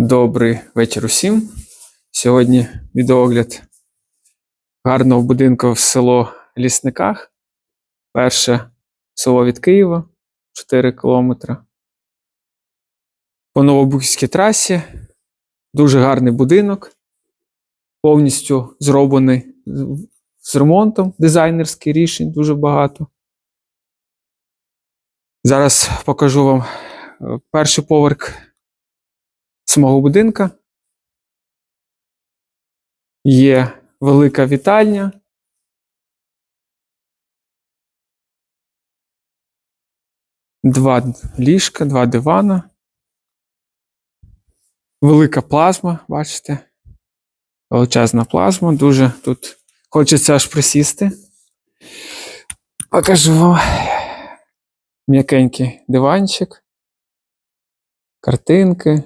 Добрий вечір усім. Сьогодні відеогляд гарного будинку в село Лісниках. Перше село від Києва 4 кілометри. По Новобухівській трасі. Дуже гарний будинок. Повністю зроблений з- з ремонтом. Дизайнерських рішень дуже багато. Зараз покажу вам е, перший поверх самого будинка. Є велика вітальня. Два ліжка, два дивана. Велика плазма, бачите? Величезна плазма. Дуже тут хочеться аж присісти. Покажу вам м'якенький диванчик, картинки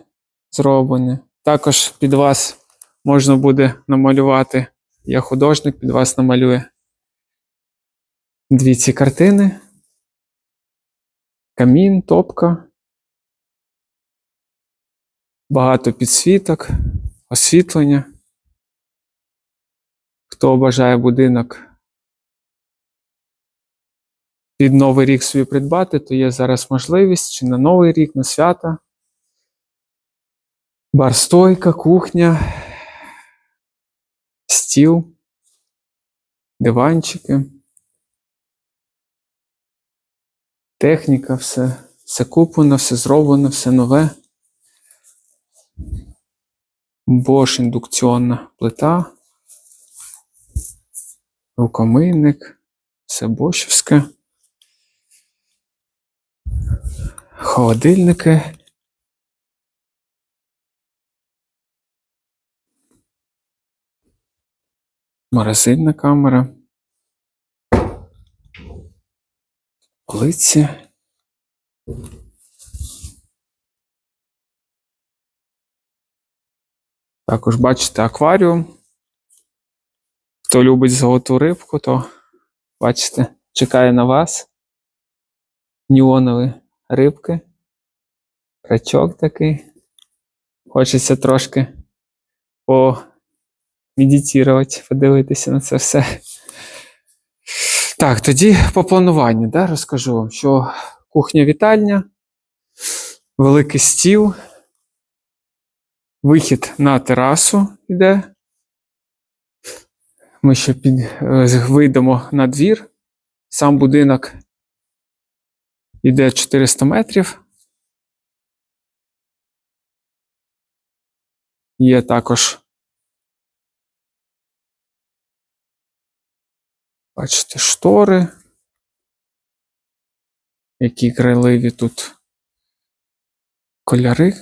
зроблені. Також під вас можна буде намалювати. Я художник, під вас намалює дві ці картини. Камін, топка. Багато підсвіток, освітлення. Хто бажає будинок під Новий рік собі придбати, то є зараз можливість чи на Новий рік, на свята. Барстойка, кухня, стіл, диванчики, техніка, все, все куплено, все зроблено, все нове. Bosch індукційна плита, рукомийник, все бошівське. Холодильники. Морозильна камера. Полиці. Також бачите акваріум. Хто любить золоту рибку, то бачите, чекає на вас. Неонові рибки. Рачок такий. Хочеться трошки помедитувати, подивитися на це все. Так, тоді по плануванню, да, розкажу вам, що кухня-вітальня, великий стіл, вихід на терасу йде. Ми ще під, е, вийдемо на двір. Сам будинок йде 400 метрів. Є також. Бачите, штори. Які крайливі тут кольори.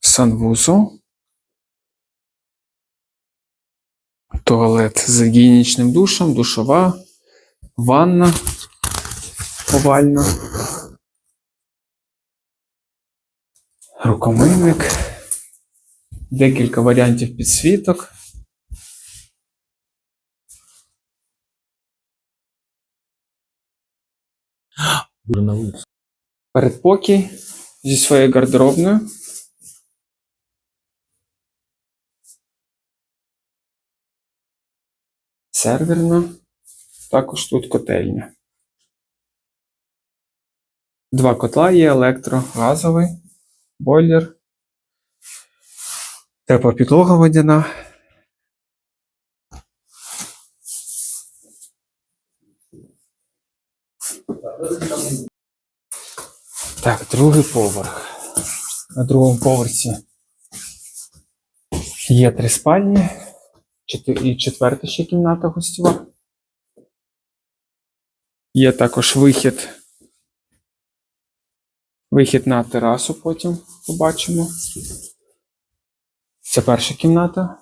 Санвузол. Туалет з гігієнічним душем, душова, ванна овальна. Рукомийник. Декілька варіантів підсвіток. Передпокій зі своєю гардеробною. Серверна. Також тут котельня. Два котла є електро, газовий, бойлер. Тепла підлога водяна. Так, другий поверх. На другому поверсі є три спальні. І четверта ще кімната гостєва. Є також вихід. Вихід на терасу потім побачимо. Це перша кімната.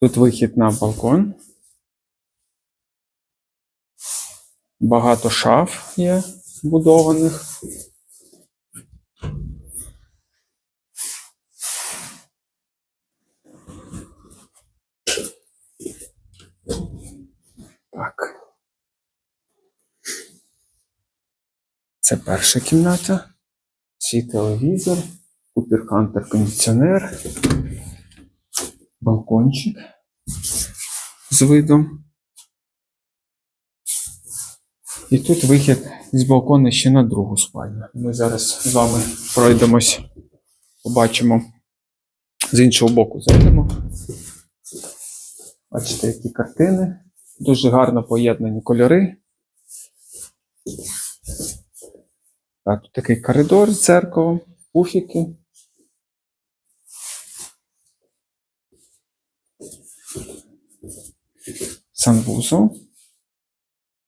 Тут вихід на балкон. Багато шаф є будованих. Так. Це перша кімната, свій телевізор. Купер Хантер кондиціонер, балкончик з видом. І тут вихід з балкона ще на другу спальню. Ми зараз з вами пройдемось, побачимо з іншого боку зайдемо. Бачите, які картини. Дуже гарно поєднані кольори. Так, тут такий коридор з дзеркалом, пуфіки. Санвузол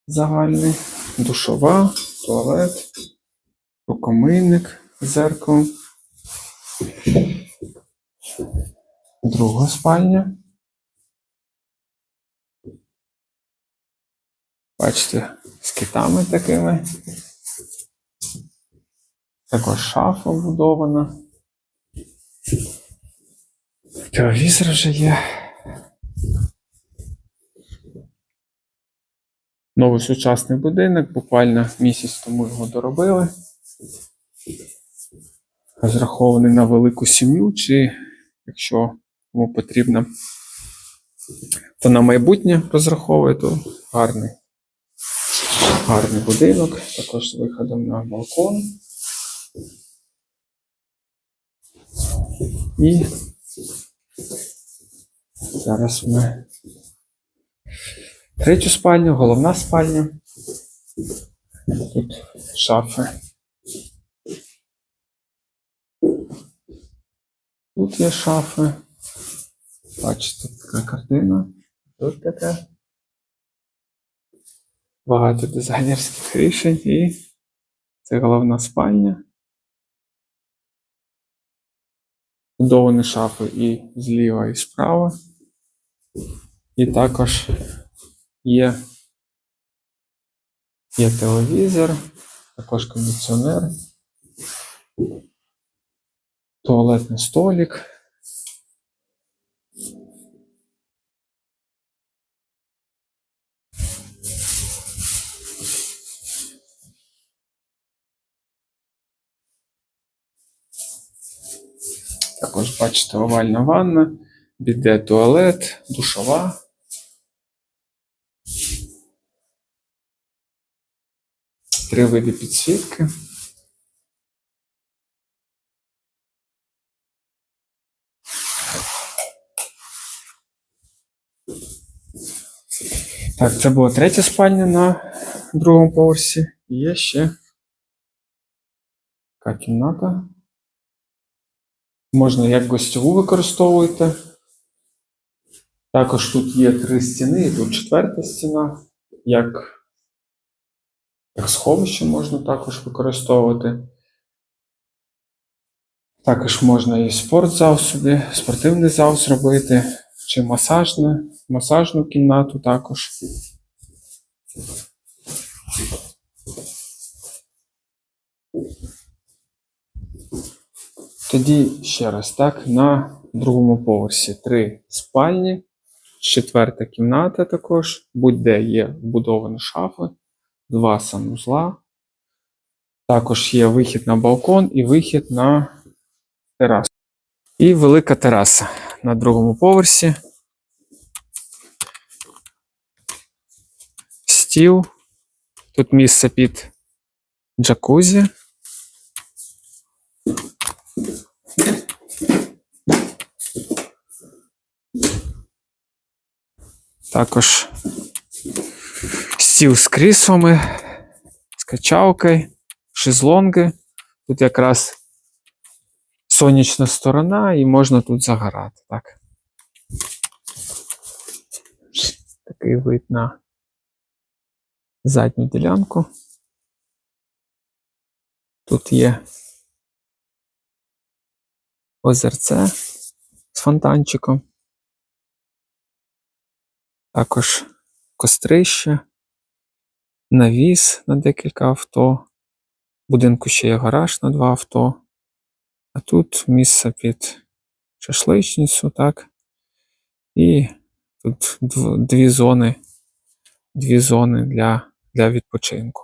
загальний, душова, туалет, рукомийник з зеркалом. Друга спальня. Бачите, з китами такими. Також шафа вбудована. Телевізор вже є. Новий сучасний будинок, буквально місяць тому його доробили. Розрахований на велику сім'ю, чи якщо кому потрібно, то на майбутнє розраховує, то гарний. Гарний будинок, також з виходом на балкон. І зараз ми третю спальню, головна спальня. Тут шафи. Тут є шафи. Бачите, така картина. Тут така. Багато дизайнерських рішень і це головна спальня. Будовані шафи і зліва, і справа. І також є, є телевізор, також кондиціонер, туалетний столик. Також бачите овальна ванна, біде туалет, душова. Три види підсвітки. Так, це була третя спальня на другому поверсі. Є ще така кімната. Можна як гостьову використовуєте. Також тут є три стіни, і тут четверта стіна. Як, як сховище можна також використовувати. Також можна і спортзал собі, спортивний зал зробити, чи масажне, масажну кімнату також. Тоді ще раз, так, на другому поверсі три спальні, четверта кімната також, будь-де є вбудовані шафи, два санузла. Також є вихід на балкон і вихід на терасу. І велика тераса на другому поверсі. Стіл. Тут місце під джакузі. Також стіл з кріслами, з качалкою, шезлонги. Тут якраз сонячна сторона, і можна тут загорати. Так. Такий вид на задню ділянку. Тут є озерце з фонтанчиком. Також кострище, навіс на декілька авто. В будинку ще є гараж на два авто. А тут місце під шашличницю, так? І тут дві зони, дві зони для, для відпочинку.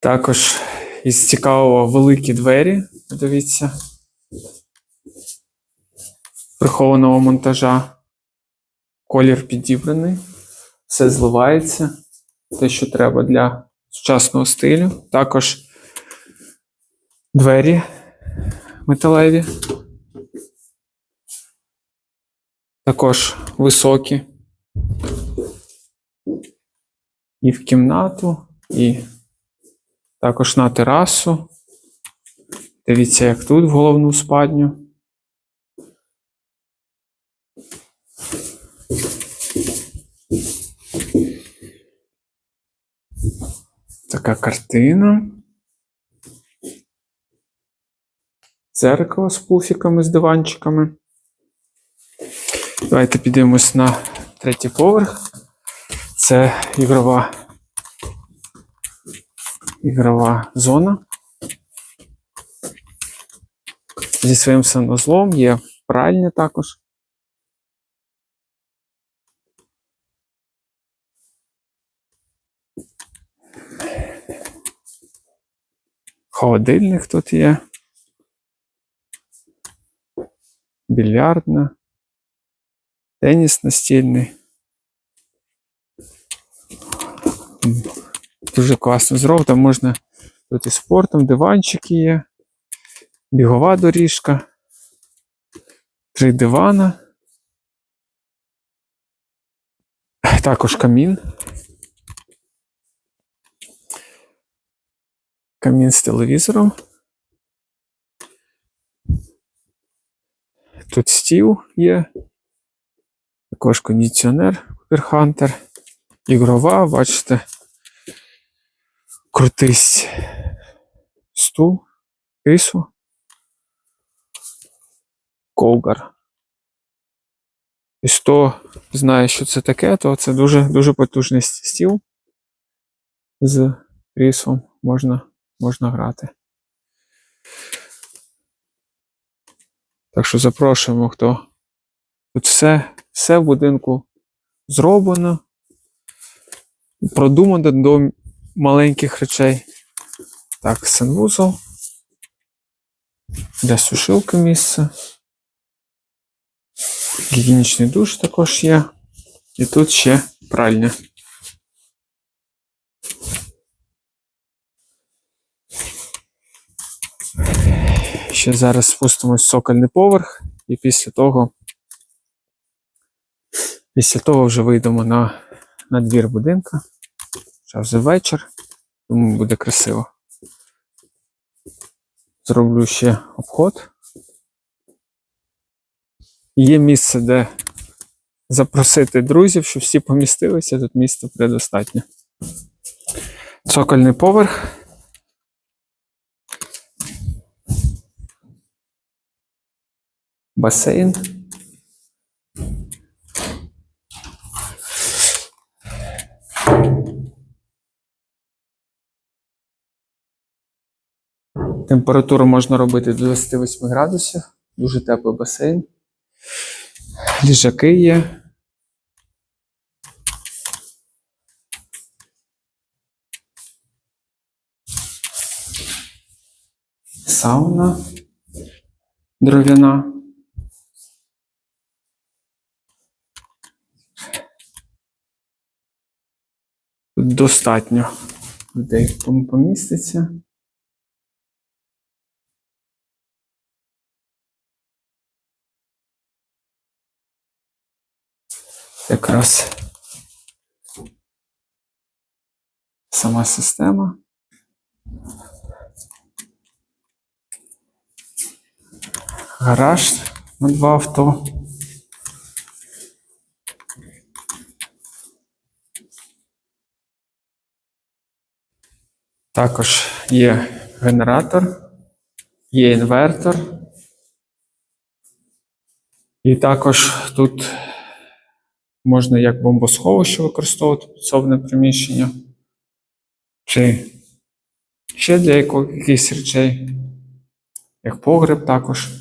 Також із цікавого великі двері. Дивіться. Прихованого монтажа. Колір підібраний. Все зливається. Те, що треба для сучасного стилю. Також двері металеві. Також високі. І в кімнату, і також на терасу. Дивіться, як тут в головну спальню. Така картина. Дзеркало з пуфіками, з диванчиками. Давайте підемо на третій поверх. Це ігрова, ігрова зона. Зі своїм санузлом є пральня також. Холодильник тут є. Більярдна. Теніс настільний. Дуже класно зробив. Там можна тут і спортом, диванчики є, бігова доріжка, три дивана. Також камін. Камін з телевізором. Тут стіл є. Також кондиціонер Hunter. Ігрова, бачите. Крутись стул, крісло. Колгар. І хто знає, що це таке, то це дуже дуже потужний стіл. З кріслом можна, можна грати. Так що запрошуємо, хто. Тут все, все в будинку зроблено, продумано до маленьких речей. Так, санвузол. Для сушилки місце. Гігієнічний душ також є. І тут ще пральня. Ще зараз спустимось в сокольний поверх, і після того, після того вже вийдемо на, на двір будинка. Зараз вже вечір, тому буде красиво. Зроблю ще обход. Є місце, де запросити друзів, щоб всі помістилися. Тут місця предостатньо. Цокольний поверх. Басейн. Температуру можна робити до 28 градусів. Дуже теплий басейн. Ліжаки є. Сауна дров'яна. Достатньо людей поміститься. Якраз сама система. Гараж на два авто. Також є генератор, є інвертор. І також тут можна як бомбосховище використовувати підсобне приміщення. Чи ще для якихось речей, як погреб також.